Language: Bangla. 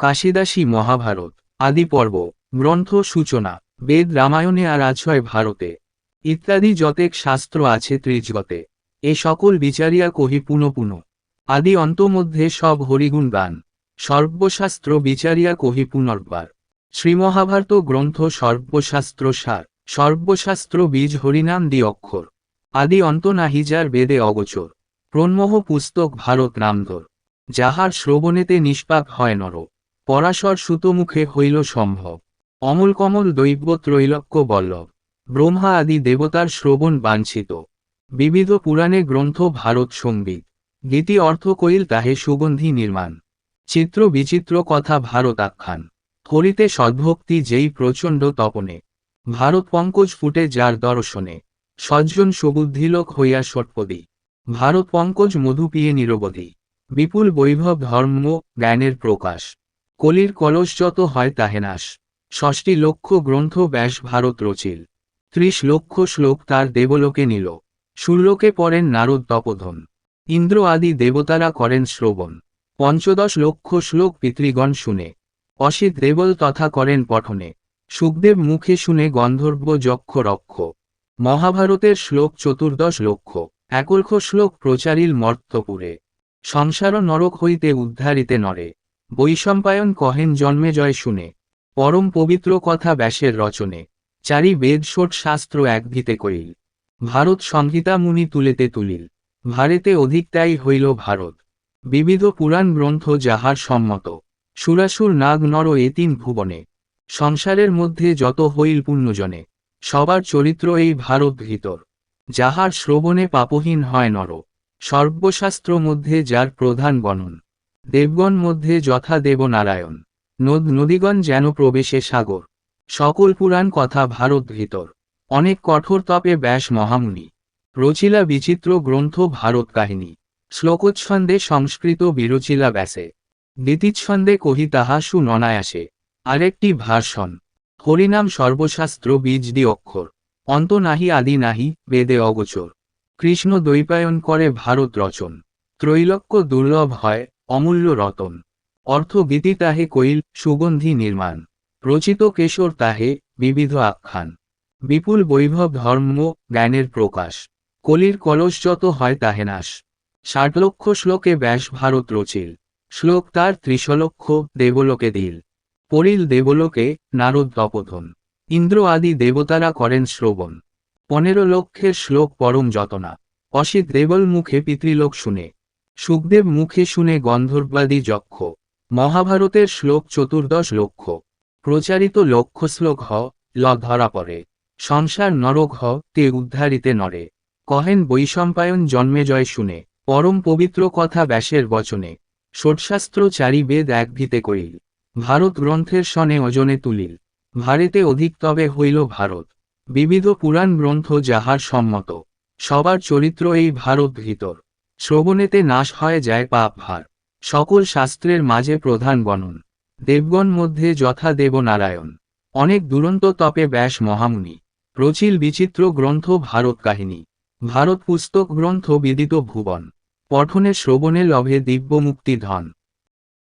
কাশিদাসী মহাভারত, আদি পর্ব, গ্রন্থ সূচনা, বেদ রামায়ণে আর আছয় ভারতে। ইত্যাদি যতেক শাস্ত্র আছে ত্রিজগতে, এ সকল বিচারিয়া কহি পুন আদি অন্ত মধ্যে সব হরিগুণ গান, সর্বশাস্ত্র বিচারিয়া কহি পুনর্বার। শ্রীমহাভারত গ্রন্থ সর্বশাস্ত্র সার, সর্বশাস্ত্র বীজ হরিনাম দি অক্ষর। আদি অন্ত নাহি যার বেদে অগোচর প্রন্মোহ পুস্তক ভারত নামধর। যাহার শ্রবণেতে নিষ্পাপ হয় নর। পরাশর সুতমুখে হইল সম্ভব। অমল কমল দৈব ত্রৈলক্য বল্লভ। ব্রহ্মা আদি দেবতার শ্রবণ বাঞ্ছিত। বিবিধ পুরাণে গ্রন্থ ভারত সংগীত। গীতি অর্থ কইল তাহে সুগন্ধি নির্মাণ। চিত্র বিচিত্র কথা ভারত আখ্যান হরিতে সদ্ভক্তি যেই প্রচণ্ড তপনে। ভারত পঙ্কজ ফুটে যার দর্শনে। সজ্জন সুবুদ্ধিলোক হইয়া ষটপদী। ভারত পঙ্কজ মধু পিয়ে নিরবধি। বিপুল বৈভব ধর্ম, জ্ঞানের প্রকাশ। কলির কলস যত হয় তাহে নাশ। ষষ্ঠী লক্ষ গ্রন্থ ব্যাস ভারত রচিল। ত্রিশ লক্ষ শ্লোক তার দেবলোকে নিল। সুরলোকে পড়েন নারদ তপোধন। ইন্দ্র আদি দেবতারা করেন শ্রবণ। পঞ্চদশ লক্ষ শ্লোক পিতৃগণ শুনে। অসিত দেবল তথা করেন পঠনে। সুখদেব মুখে শুনে গন্ধর্ব যক্ষ রক্ষ। মহাভারতের শ্লোক চতুর্দশ লক্ষ। একলক্ষ শ্লোক প্রচারিল মর্তপুরে সংসার নরক হইতে উদ্ধারিতে নরে। বৈশম্পায়ন কহেন জন্মে জয় শুনে, পরম পবিত্র কথা ব্যাসের রচনে, চারি বেদ ষোট শাস্ত্র একভিতে করিল ভারত সংহিতা মুনি তুলেতে তুলিল, ভারেতে অধিকতাই হইল ভারত, বিবিধ পুরাণ গ্রন্থ যাহার সম্মত, সুরাসুর নাগ নর এ তিন ভুবনে, সংসারের মধ্যে যত হইল পুণ্যজনে, সবার চরিত্র এই ভারত ভিতর, যাহার শ্রবণে পাপহীন হয় নর, সর্বশাস্ত্র মধ্যে যার প্রধান গণন। দেবগণ মধ্যে যথা দেবনারায়ণ। নদ নদীগণ যেন প্রবেশে সাগর। সকল পুরাণ কথা ভারত ভিতর। অনেক কঠোর তপে ব্যাস মহামুনি। রচিলা বিচিত্র গ্রন্থ ভারত কাহিনী। শ্লোকোচ্ছন্দে সংস্কৃত বিরচিলা ব্যাসে। দ্বিতীচ্ছন্দে কহি তাহা সুননায়াসে। আরেকটি ভাষণ। হরিনাম সর্বশাস্ত্র বীজ দি অক্ষর। অন্ত নাহি আদি নাহি বেদে অগোচর। কৃষ্ণ দ্বৈপায়ন করে ভারত রচন। ত্রৈলক্য দুর্লভ হয় অমূল্য রতন। অর্থ গীতি তাহে কৈল, সুগন্ধি নির্মাণ। রচিত কেশর তাহে, বিবিধ আখ্যান। বিপুল বৈভব ধর্ম, জ্ঞানের প্রকাশ। কলির কলস যত হয় তাহে নাশ। ষাট লক্ষ শ্লোকে ব্যাস ভারত রচিল। শ্লোক তার ত্রিশলক্ষ দেবলোকে দিল। পরিল দেবলোকে নারদ তপোধন। ইন্দ্র আদি দেবতারা করেন শ্রবণ। পনেরো লক্ষের শ্লোক পরম যতনা। অসিত দেবল মুখে পিতৃলোক শুনে। সুখদেব মুখে শুনে গন্ধর্বাদি যক্ষ। মহাভারতের শ্লোক চতুর্দশ লক্ষ। প্রচারিত লক্ষ শ্লোক হ, ল ধরা পড়ে। সংসার নরক হ, তে উদ্ধারিতে নরে কহেন বৈশম্পায়ন জন্মে জয় শুনে। পরম পবিত্র কথা ব্যাসের বচনে। ষোটশাস্ত্র চারি বেদ একভিতে করিল ভারত গ্রন্থের সনে ওজনে তুলিল। ভারেতে অধিক তবে হইল ভারত। বিবিধ পুরাণ গ্রন্থ যাহার সম্মত। সবার চরিত্র এই ভারত ভিতর। শ্রবণেতে নাশ হয় যায় পাপ ভার। সকল শাস্ত্রের মাঝে প্রধান গণন দেবগণ মধ্যে যথা দেবনারায়ণ। অনেক দুরন্ত তপে ব্যাস মহামুনি। প্রচিল বিচিত্র গ্রন্থ ভারত কাহিনী। ভারত পুস্তক গ্রন্থ বিদিত ভুবন। পঠনে শ্রবণে লভে দিব্য মুক্তি ধন।